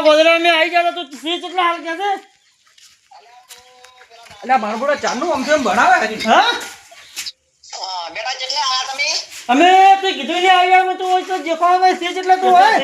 પેલા ગોદરા મેં આવી ગયા તો ફી કેટલા હાલ કે છે? એટલે મારો બેટો આમ તેમ ભણાવે હા? હા, બેટા કેટલે આયા તમે? અમે તો કીધું ને આવ્યા અમે તો હોય તો દેખાવા ફી કેટલા તો હોય?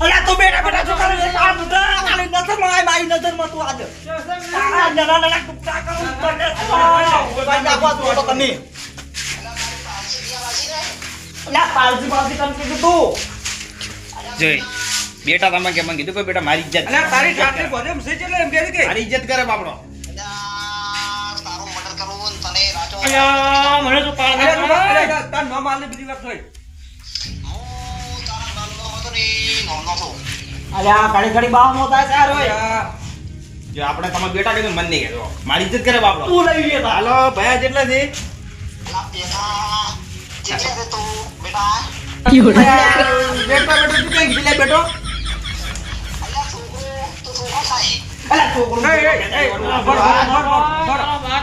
બેટા તું બેટા બેટા શું કરે છે? આ બેટા, મારી નજરમાં આય, મારી નજરમાં તું આજે. તારા નાના નાના ટુકડા કરું, તને નાખવા તું તમે. પાલજી પાલજી તને કીધું તું. જોઈ બેટા તમે કેમ કીધું કે બેટા મારી ઇજ્જત તારી છે એટલે એમ કે મારી ઇજ્જત કરે બાપડો. તારું મર્ડર કરવું તને મને તો પાળ તાર બીજી વાત હોય. હું તારા હતો ને ઘડી ઘડી બાવ નો થાય સારો જો આપણે તમારા બેટા કીધું મન નહીં કહેતો. મારી ઇજ્જત કરે બાપડો. તું લઈ લે હાલો ભયા જેટલા છે. અલા, કેટલે છે તું બેટા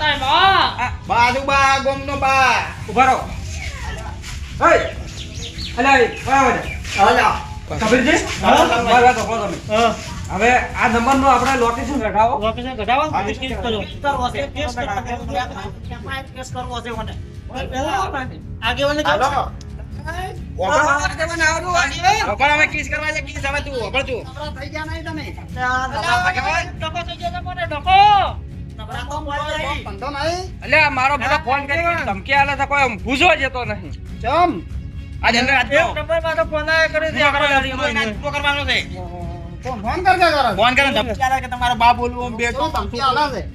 આય બા. બાજુ બા બા ઊભા રહો. હવે આ નંબરનું આપણે લોકેશન લગાવો લોકેશન હા, કેસ કરો. કેસ કરવો. આગેવાને છે મને, ડકો. મારો બધા ફોન કરી ધમકી આલે છે કોઈ ભૂસો જતો નહીં. ચમ. આજે અંદર આજ તો ફોન આયા કરે છે આપણા ગાડીમાં. કરવાનો છે. ફોન કરજે ફોન કરે ધમકી કે તમારો બાપ બોલવું છે?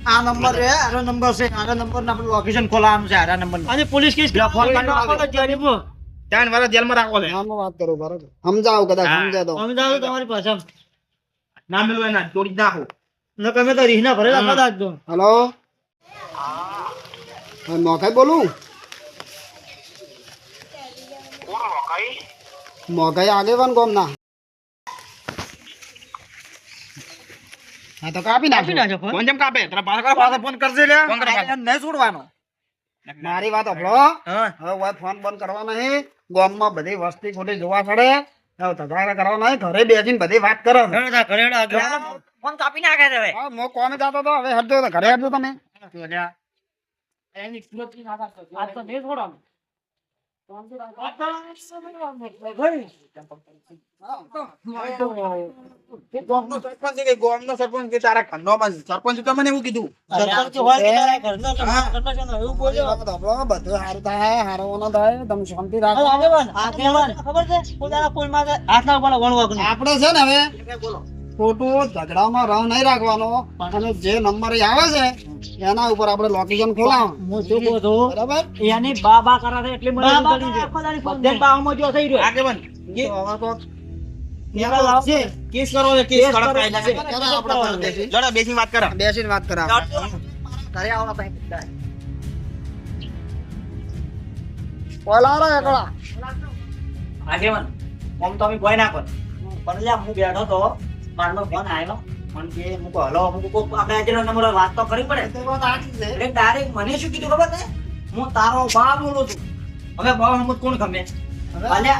આ નંબર છે આરો નંબર છે આનો નંબર ને આપણે લોકેશન ખોલાવાનું છે આરા નંબર અને પોલીસ કેસ ફોન કરવાનો જાણીપો. ત્રણ વાર જેલમાં રાખો છે. આમાં વાત કરો બરાબર. સમજાવો કદાચ. સમજે તો અમે તમારી પાસે ના મેલું એના ચોરી નાખો. ન તમે તો રીહના ભરેલા કદાચ તો. હેલો? હા મોકાઈ બોલું? મોકાઈ આગેવાન કોમ ના હા તો કાપી નાખી નાખો ફોન. જેમ કાપે? તારા પાસે કરો પાસે ફોન કરજે લે ફોન કરે નહીં છોડવાનો. મારી વાત સાંભળો. હા. હવે ફોન બંધ કરવા નહીં ગામમાં બધી વસ્તી ખોટી જોવા પડે તગારા કરવા નહીં ઘરે બેસીને બધી વાત કરો. ફોન કાપી નાખે છે હવે હા મો કોમે જાતો તો હવે હટજો તો ઘરે હટજો તમે એની તો નહીં તો ઘરનો છે ને એવું બોલ્યો. વાત સાંભળો, બધું સારું થાય હારવાનું થાય તમે શાંતિ હવે રાખો આગેવાન, આગેવાન, ખબર છે? પોતાના પુલમાં કે હાથ ના ઉપાડો વણવા આપણે છે ને હવે ખોટું ઝઘડામાં રહ નહીં રાખવાનો અને જે નંબર આવે છે એના ઉપર આપણે લોકેશન ખોલા હું શું કહું છું? બરાબર એની બા બા કરે છે એટલી મને. આખો દાડી ફોન જ થઈ રહ્યો. કેસ કેસ વાત કરો. બેસીને વાત ઘરે રે એકલા. તો અમે કોઈ ના કર પણ હું બેઠો તો મારનો ફોન આવ્યો મને કે હું કહું હલો હું કહું આપણે આજે નંબર વાત તો કરવી પડે. તે વાત સાચી છે. એટલે ડાયરેક્ટ મને શું કીધું ખબર છે? હું તારો બાપ બોલું છું. હવે બાપ હમત કોણ ગમે અને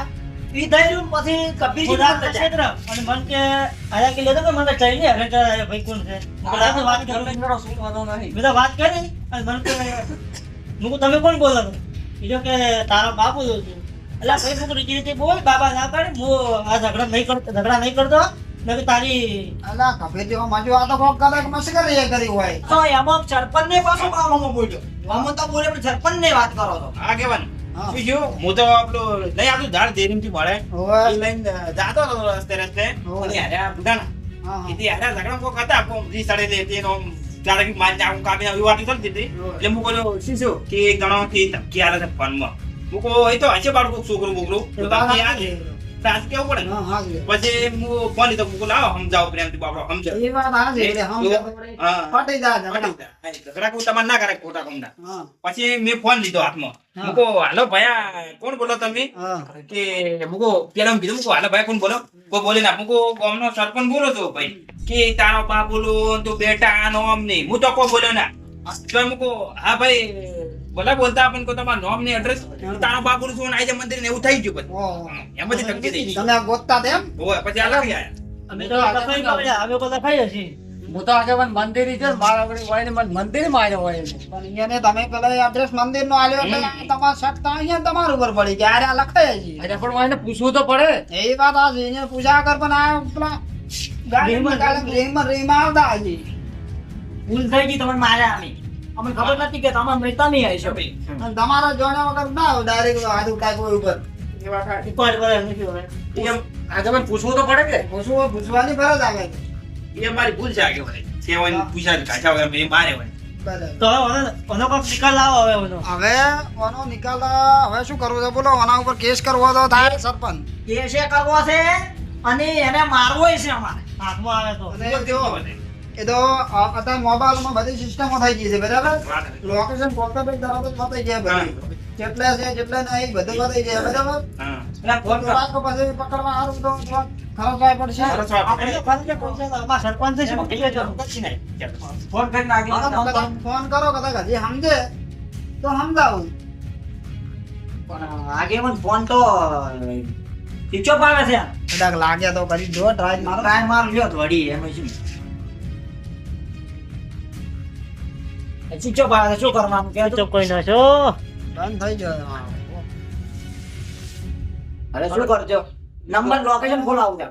ને પછી ના ક્ષેત્ર. અને મન કે આયા કે લેતો કે મને ચાઈ લે હવે ભાઈ કોણ છે? મેં તો વાત કરું. મેં તો વાત કરી અને મને કે મેં તમે કોણ બોલો છો? બીજો કે તારો બાપુ જો છું. એટલે ભાઈ હું રીતિ રીતે બોલ બાબા ના પાડે. હું આ ઝઘડા નહીં કરતો ઝઘડા નહીં કરતો. મેં તારી અલા કફે જેવો માજો આ તો કોક કદાચ કરે એ કરી હોય. તો એમાં સરપંચ ને પાછો બાવામાં બોલ્યો આમાં તો બોલે પણ સરપંચ ને વાત કરો તો આગેવાન હા. તો આપણું લઈ આવતું ઝાડ ધીરેમથી મળે. હોવે. એ લઈને જાતો હતો રસ્તે. રસ્તે. અને હાર્યા બુધાના હા, હા. એથી હાર્યા ઝઘડા કોક હતા કોમ જી સડે દે તેનો ત્યારે કે મારી નાખું કાપી નાખું એવી વાતો થતી એટલે હું બોલ્યો શું શું કે એક જણો કે ધમકી આવે છે ફોનમાં. હું કહું એ તો હશે બાળકો છોકરું બોકરું. ધમકી કેવું પડે? હા, હા, પછી હું ફોન લીધો મૂકું લાવો સમજાવો પ્રેમથી બાપડો સમજાવો એ વાત. એટલે સમજે તો હા. ફાટી ઝઘડા. ના કરે ખોટા કોમના. પછી મેં ફોન લીધો હાથમાં. મુકો હાલો ભયા કોણ બોલો તમે? કે મૂકો પેલા કીધું મૂકો હાલો ભાઈ કોણ બોલો? કો બોલે ના. મૂકો ગામનો સરપંચ બોલો તો ભાઈ કે તારો બા બોલો તું બેટા આનો આમ નહીં હું તો કો બોલ્યો ના. તો મૂકો હા ભાઈ ભલે બોલતા આપણને કો તમારું નામ ને એડ્રેસ તારો બાપુનું શું આઈ જાય મંદિર ને એવું થઈ ગયું પછી. એમ એમાંથી ધમકી થઈ તમે આ ગોતતા તેમ ઓય, પછી આ લખી આયા. અમે તો લખાઈ પડ્યા અમે તો લખાઈ હશે હું તો આગળ મંદિર છે મારા આગળ હોય ને મંદિરમાં આવ્યો હોય. પણ અહીંયાને તમે પેલા એડ્રેસ મંદિર નો આલ્યો એટલે આ તમારે શક અહીંયા તમારું ઉપર પડી કે આરે આ લખાય છે અરે પણ મને પૂછવું તો પડે. એ વાત આ છે. અહીંયા પૂજા કર પણ આ પેલા ગાડી માં ગાડી માં રીમમાં આવતા હજી. ભૂલ થઈ ગઈ તમને માર્યા અમે. અમને ખબર નથી કે તમારે મૃતા નહીં આવી શકે અને તમારા જોડ્યા વગર ના આવો ડાયરેક્ટ હાથ ઉઠાય કોઈ ઉપર. એ વાત સાચી. ઉપર પર નથી એમ આગળ પૂછવું તો પડે કે? પૂછવું પૂછવાની ફરજ આવે. એ મારી ભૂલ છે આગળ વળી. સેવન પૂછ્યા કાચા વગર મેં મારે હોય. તો હવે ઓનો- ઓનો નિકાલ લાવો હવે ઓનો. હવે આનો નિકાલ હવે શું કરવું છે બોલો? આના ઉપર કેસ કરવો તો થાય સરપંચ. એ કરવો છે? અને એને મારવો છે અમારે. હાથમાં આવે તો. એ તો અત્યારે મોબાઈલમાં બધી સિસ્ટમો થઈ ગઈ છે બરાબર? લોકેશન પોતા તરત ધરાવતો બતાઈ જાય બધી. કેટલા છે કેટલા નહીં બધું બતાઈ જાય બરાબર? હા. ફોન કરો રાખો પછી પકડવા સારું તો થોડાક ખર્ચવા પડશે. આપણે તો ફરજે પૈસા તો અમારા સરપંચ છે કહીએ છો કચ્છી નહીં. ફોન કરીને આગળ હા, વાત તમે ફોન કરો કદાચ હજી સમજે તો સમજાવું. પણ આગેવાન ફોન તો સ્વિચ ઓફ આવે છે. કદાચ લાગે તો કરી દો ટ્રાય મારો ટ્રાય માર લ્યો વળી એમાં શું? સ્વિચ ઓફ આવે છે શું કરવાનું કે ચૂપ કરી નાખો બંધ થઈ ગયો હવે શું કરજો? નંબર લોકેશન ખોલાવું છે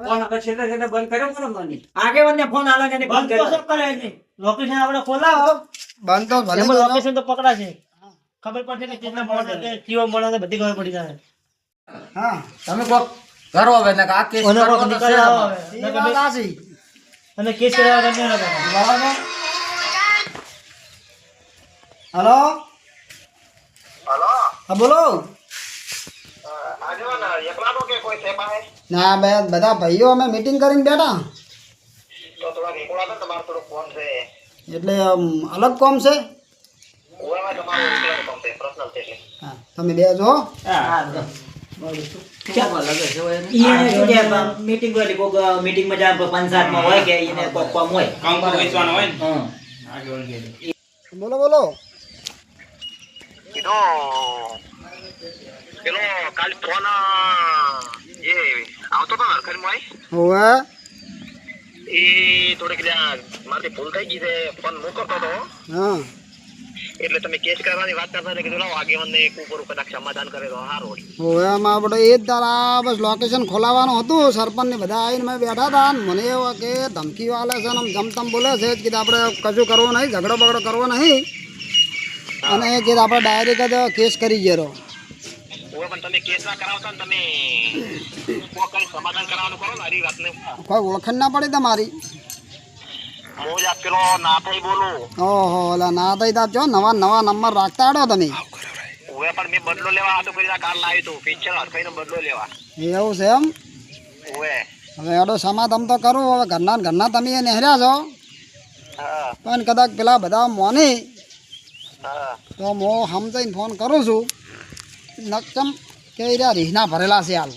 ફોન આગળ છેલ્લે છેલ્લે બંધ કર્યો મને મને આગેવાન ને ફોન આલે છે બંધ તો કર્યો સબ કરે છે? લોકેશન આપણે ખોલાવો. બંધ તો ભલે કરો. લોકેશન તો પકડાશે ખબર પડશે કે કેટલા મોડા છે કેવો મોડા છે બધી ખબર પડી જાય. હા. તમે કોક કરો હવે ને આ કેસ તો છે લાવો આમાં. હવે. અને કેસ કરવા વગર નહીં હલો? હલો? હા બોલો. ના બે બધા ભાઈઓ અમે મીટિંગ કરીને બેઠા. તો થોડા નીકળો તો તમારો થોડો ફોન છે. એટલે અલગ કોમ છે? હા તમે બે જો. મીટિંગ હોય કોક મીટિંગ જાય પંચાયતમાં હોય કે એને કોક કામ હોય. કામ તો હોય ને? હમ. આગળ વળી બોલો બોલો. કીધો પેલો કાલ ಫೋನ ಏ આવતો હતો ને હરખરીમાં હવે એ થોડીક મારાથી ભૂલ થઈ ગઈ છે ફોન હું કરતો હા એટલે તમે કેસ કરવાની વાત કરતા એટલે કીધું લાવો આગેવાનને એક ઉપર કદાચ સમાધાન કરે તો સારું. હવે આમાં આપણે એ જ તારા બસ લોકેશન ખોલાવવાનું હતું સરપંચ ને બધા આવીને મેં બેઠા હતા ને મને એવા કે ધમકીઓ આલે છે ને જમતમ બોલે છે કીધું આપણે કશું કરવું નહીં ઝઘડો બગડો કરવો નહીં અને કીધું આપણે ડાયરેક્ટ જ કેસ કરી ગયેલો. કોઈ ઓળખાણ ના પડી તમારી. જ ઓહો ના થઈ તા જો નવા નવા નંબર રાખતા આડો તમે. એવું છે એમ? હવે એડો સમાધાન તો કરું હવે ઘરના ઘરના તમે નહેર્યા છો. પણ કદાચ પેલા બધા મોની તો હું સમજાઈને ફોન કરું છું. નકમ કે રહ્યા રીહના ભરેલા છે હાલ.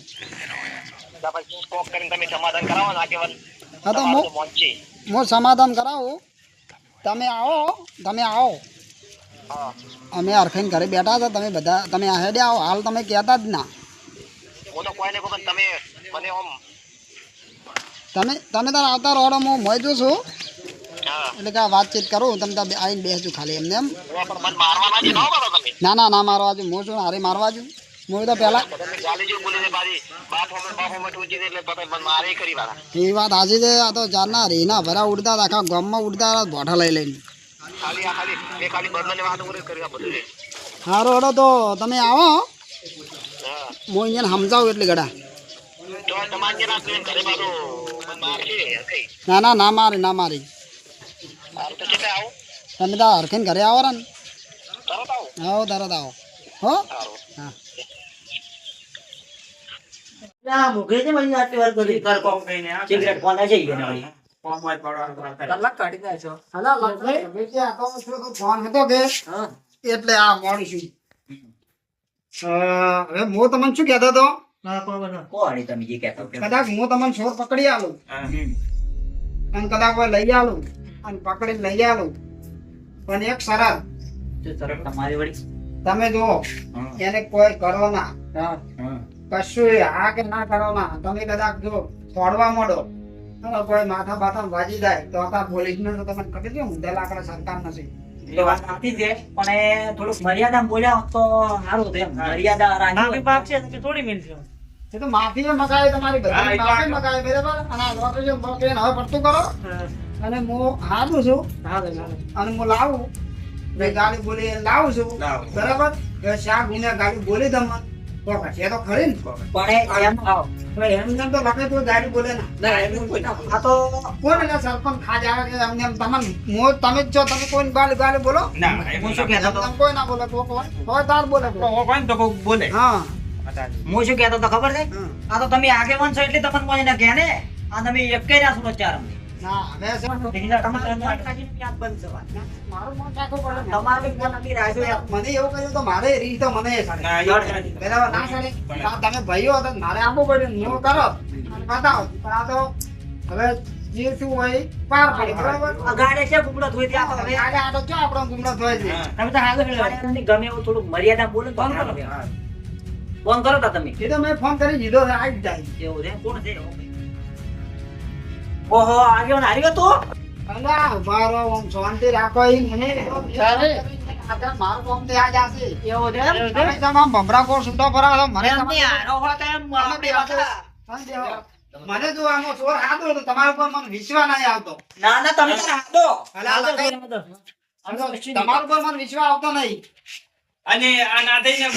હા તો હું હું સમાધાન કરાવું. તમે આવો તમે આવો. અમે અરખાઈને ઘરે બેઠા હતા તમે બધા તમે આ હેડે આવો. હાલ તમે કહેતા જ ના. તમે તમે તાર આવતા રોડ હું મોજું છું. એટલે કે વાતચીત કરું તમે ત્યાં આવીને બેસજો ખાલી એમને એમ. ન ના ના મારવા જો હું છું હારે મારવા જો હું તો પહેલાં વાળા. એ વાત હાજી છે આ તો ચારના રીના ભરા ઉડતા હતા આખા ગામમાં ઉડતા હતા ભોઠા લઈ લઈને. હારો સારું હેડો તો તમે આવો. હું. અહીંયા સમજાવું એટલે ગડા. ના ના ના મારે ના મારી. તો તમે તાર હરખીને ઘરે આવો ને આવો. તરત આવો. હો? તો તો તો એટલે આ મોડું હવે હું તમને શું કેતો હતો? ના કોઈ બનો કોણી તમે જે કહેતા હતા. કદાચ હું તમને ચોર પકડી આલું. હા. અને કદાચ કોઈ લઈ આલું. અને પકડીને લઈ આવું. પણ એક શરત તમારી વળી. તમે જુઓ એને કોઈ કરો ના. કશું હા કે ના કરો ના. તમે કદાચ જો છોડવા માંડો કોઈ માથા બાથા વાજી જાય તો આ પોલીસ ને તો તમને ખબર છે મુદ્દા લાકડા સરકાર નથી. એ વાત સાચી છે પણ થોડુંક મર્યાદા બોલ્યા તો સારું હતું એમ. મર્યાદા રાખી માફી હોય. પાકશે તો કે થોડી મિલશે એ તો માફી એ મગાય તમારી બધી. માફી આગળ. બરાબર. અને આ લોકેશન બોકેશન હવે પડતું કરો. અને હું હારું છું. અને હું લાવું. મેં ગાડી બોલી લાવું છું. બરાબર? એ શા ગુને ગાડી બોલી તમને એ તો ખરી ને. પણ એમ આવો. હવે એમ તો લખે તો ગાડી બોલે ના. ના એમનું કોઈ ના આ તો કોણ એટલે સરપંચ ખાજ આવે કે એમને એમ તમને મો તમે જ છો તમે કોઈ ગાડી ગાડી બોલો? ના હું એમનું શું કહેતો હતો કોઈ ના બોલે તો કોઈ હવે તાર બોલે. તો કોઈ ને તો કોઈ બોલે. હા. હું શું કહેતો તો ખબર છે? આ તો તમે આગેવાન છો એટલે તમને કોઈ ના કહે ને આ તમે એક ના સુનો ચાર અમને. મન એવું કહ્યું તો મારે રીત તો મને એ સારી. ના એ વાત સાચી. બરાબર ના સારી? આ તમે ભાઈઓ હતા મારે આપવું પડ્યું હું કરો બતાવો. પણ આ તો હવે જે શું હોય પાર પડે. બરાબર? આ છે ગુમડો ધોઈ દે આપણે હવે. આ તો ક્યાં આપણો ગુમડો છે તમે તો હાલો ગમે એવું થોડું મર્યાદા બોલો તો ફોન કરો. ફોન કરો તા તમે. એ તો મેં ફોન કરી દીધો આવી જાય. એવું છે? કોણ છે? ઓહો આગેવાન હારી ગયો તું? અલા, ઊભા ઓમ શાંતિ રાખો ઈ મને. ચાલે મારું કામ તો. એવું તમે તમે ભમરા કોર છૂટો ફરાવો મને નહીં, હારો હોય તો તમે આપણે બે મને જો આમાં ચોર હાથો તો તમારા ઉપર મને વિશ્વાસ નહીં આવતો. ના ના તમે. અલા, તમારા મને વિશ્વાસ આવતો નહીં. અને આ ના થઈને